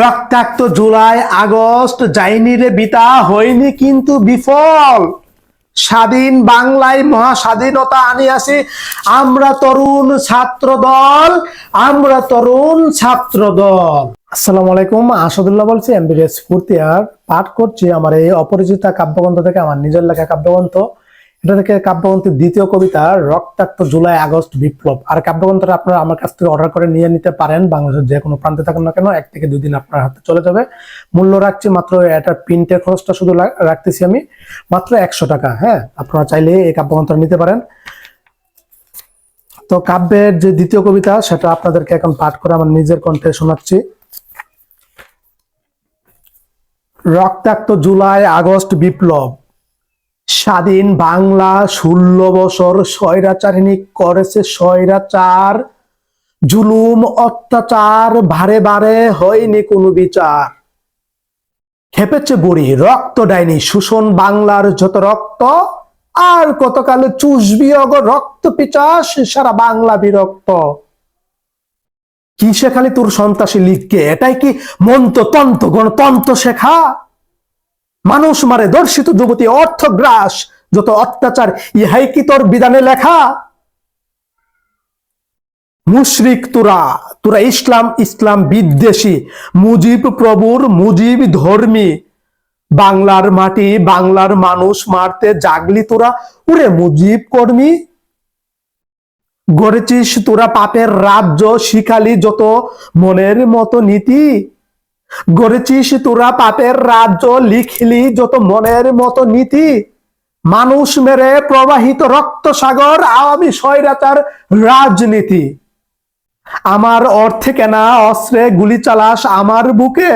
রক্তাক্ত জুলাই, আগস্ট যায়নি রে বিতা হয়নি কিন্তু বিফল। স্বাধীন বাংলায় মহা স্বাধীনতা আনিয়াছি আমরা তরুণ ছাত্র দল আমরা তরুণ ছাত্র দল আসসালামু আলাইকুম, আসাদুল্লাহ বলছি এমবিবিএস ফোর্থ ইয়ার পাঠ করছি আমার এই অপরিচিতা কাব্যগ্রন্থ থেকে, আমার নিজের লেখা কাব্যগ্রন্থ। এটা থেকে কাব্যগ্রন্থের দ্বিতীয় কবিতা, রক্তাক্ত জুলাই আগস্ট বিপ্লব। আর কাব্যগ্রন্থটা আপনারা আমার কাছ থেকে অর্ডার করে নিয়ে নিতে পারেন। বাংলাদেশের যে কোনো প্রান্তে থাকুন না কেন, এক থেকে দুই দিন আপনার হাতে চলে যাবে। মূল্য রাখছি মাত্র, এটার প্রিন্টের খরচটা শুধু রাখতেছি আমি। মাত্র একশো টাকা হ্যাঁ? আপনারা চাইলে এই কাব্যগ্রন্থটা নিতে পারেন। তো কাব্যের যে দ্বিতীয় কবিতা, সেটা আপনাদেরকে এখন পাঠ করে আমার নিজের কণ্ঠে শোনাচ্ছি। রক্তাক্ত জুলাই আগস্ট বিপ্লব। স্বাধীন বাংলা ষোলো বছর স্বৈরাচারিণী করেছে স্বৈরাচার। জুলুম, অত্যাচার ভারে বারে হয়নি কোনো বিচার। খেপেছে বুড়ি, রক্ত ডাইনি শোষণ বাংলার যত রক্ত, আর কতকালে চুষবি অগ রক্ত পিচাস সারা বাংলা বিরক্ত। কি শেখালি তোর সন্ত্রাসী লিখকে এটাই কি মন্ত তন্ত গণতন্ত্র শেখা? মানুষ মারে দর্শিত যুবতী অর্থগ্রাস, যত অত্যাচার, ইহাই কি তোর বিধানে লেখা? মুশরিক তোরা তোরা ইসলাম ইসলাম বিদ্বেষী, মুজিব প্রভুর মুজিব ধর্মী। বাংলার মাটি, বাংলার মানুষ মারতে জাগলি তোরা, উরে মুজিব কর্মী। গড়েছিস তোরা পাপের রাজ্য, শিখালি যত মনের মতো নীতি। গড়েছিস তোরা পাপের রাজ্য, লিখলি যত মনের মতো নীতি। মানুষ মেরে প্রবাহিত রক্ত সাগর, আওয়ামী স্বৈরাচার রাজনীতি। আমার অর্থে কেনা অস্ত্রে গুলি চালাস আমার বুকে।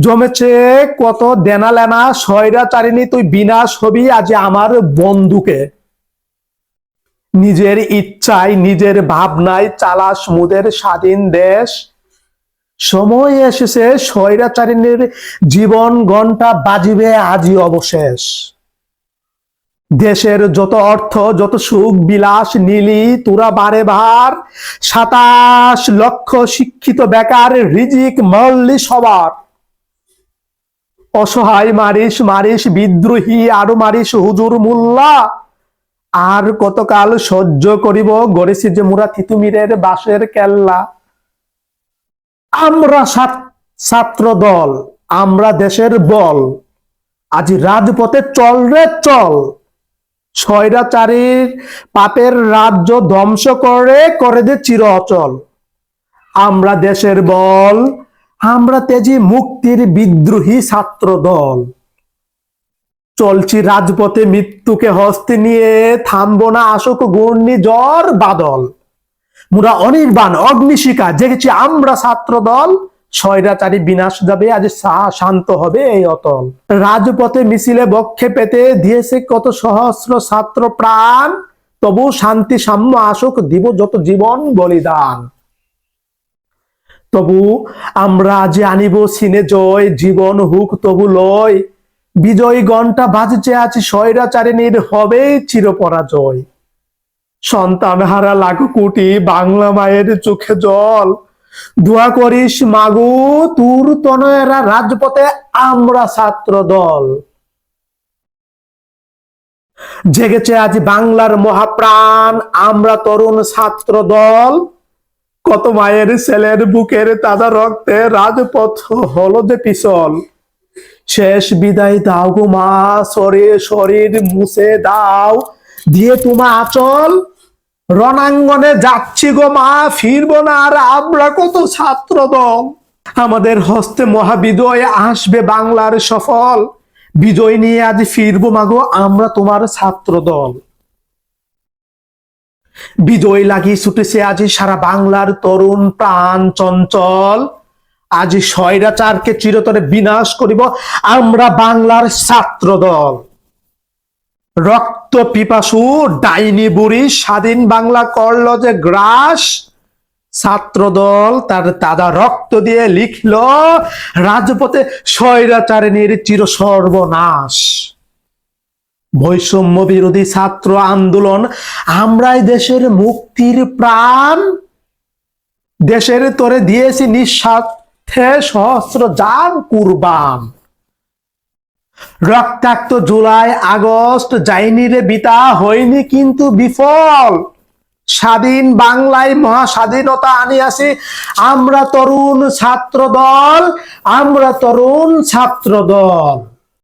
জমেছে কত দেনা লেনা স্বৈরাচারিণী, তুই বিনাশ হবি আজ আমার বন্ধুকে। নিজের ইচ্ছায়, নিজের ভাবনায় চালাস মুদের স্বাধীন দেশ। সময় এসেছে স্বৈরাচারিণীর জীবন ঘণ্টা বাজিবে আজই অবশেষ। দেশের যত অর্থ, যত সুখ, বিলাস, নীলি তুরা বারে ভার, সাতাশ লক্ষ শিক্ষিত বেকার, রিজিক, মল্লি সবার। অসহায় মারিস মারিস, বিদ্রোহী, আরও মারিস, হুজুর, মুল্লা। আর কতকাল সহ্য করিব, গড়েছি যে মুরা তিতুমিরের বাসের কেল্লা। আমরা ছাত্র দল আমরা দেশের বল। আজ রাজপথে চল রে চল। স্বৈরাচারীর পাপের রাজ্য ধ্বংস করে করে দে চির অচল আমরা দেশের বল, আমরা তেজি মুক্তির বিদ্রোহী ছাত্র দল চলছি রাজপথে, মৃত্যুকে হস্তে নিয়ে, থামবো না আসুক ঘূর্ণি জ্বর বাদল। মুরা অনির্বাণ, অগ্নিশিখা, জেগেছি আমরা ছাত্র দল স্বৈরাচারী বিনাশ যাবে, আজ শান্ত হবে এই অতল। রাজপথে মিছিলে বক্ষে পেতে দিয়েছে কত সহস্র ছাত্র প্রাণ। তবু শান্তি সাম্য আসুক, দিব যত জীবন বলিদান। তবু আমরা যে আনিব সিনে জয়, জীবন হুক তবু লয়। বিজয় ঘণ্টা বাজছে আছে স্বৈরাচারিণীর হবে চিরপরাজয়। সন্তান হারা লাখো কোটি বাংলা মায়ের চোখে জল। দোয়া করিস, মাগু, তুর তনয়েরা রাজপথে আমরা ছাত্র দল জেগেছে আজ বাংলার মহাপ্রাণ, আমরা তরুণ ছাত্র দল কত মায়ের ছেলের বুকের তাজা রক্তে রাজপথ হলো যে পিছল। শেষ বিদায় দাও গো মা শরীর শরীর মুছে দাও। দিয়ে তোমা আচল। রণাঙ্গনে যাচ্ছি গো মা, ফিরবো না। আর আমরা কত ছাত্র দল আমাদের হস্তে মহাবিজয় আসবে বাংলার সফল। বিজয় নিয়ে আজ ফিরবো মাগো আমরা তোমার ছাত্র দল বিজয় লাগিয়ে ছুটেছে আজ সারা বাংলার তরুণ প্রাণ চঞ্চল। আজ স্বৈরাচারকে চিরতরে বিনাশ করিব। আমরা বাংলার ছাত্র দল রক্ত পিপাসু ডাইনি বুড়ি স্বাধীন বাংলা করল যে গ্রাস। ছাত্রদল তার তাজা রক্ত দিয়ে লিখল, রাজপথে স্বৈরাচারিণীর চির সর্বনাশ। বৈষম্য বিরোধী ছাত্র আন্দোলন, আমরাই দেশের মুক্তির প্রাণ। দেশের তোরে দিয়েছি নিঃস্বার্থে সহস্র যান কুরবান। রক্তাক্ত জুলাই, আগস্ট যাইনি রে বিতা, হয়নি কিন্তু বিফল। স্বাধীন বাংলায় মহা স্বাধীনতা আনিয়াছি আমরা তরুণ ছাত্র দল আমরা তরুণ ছাত্র দল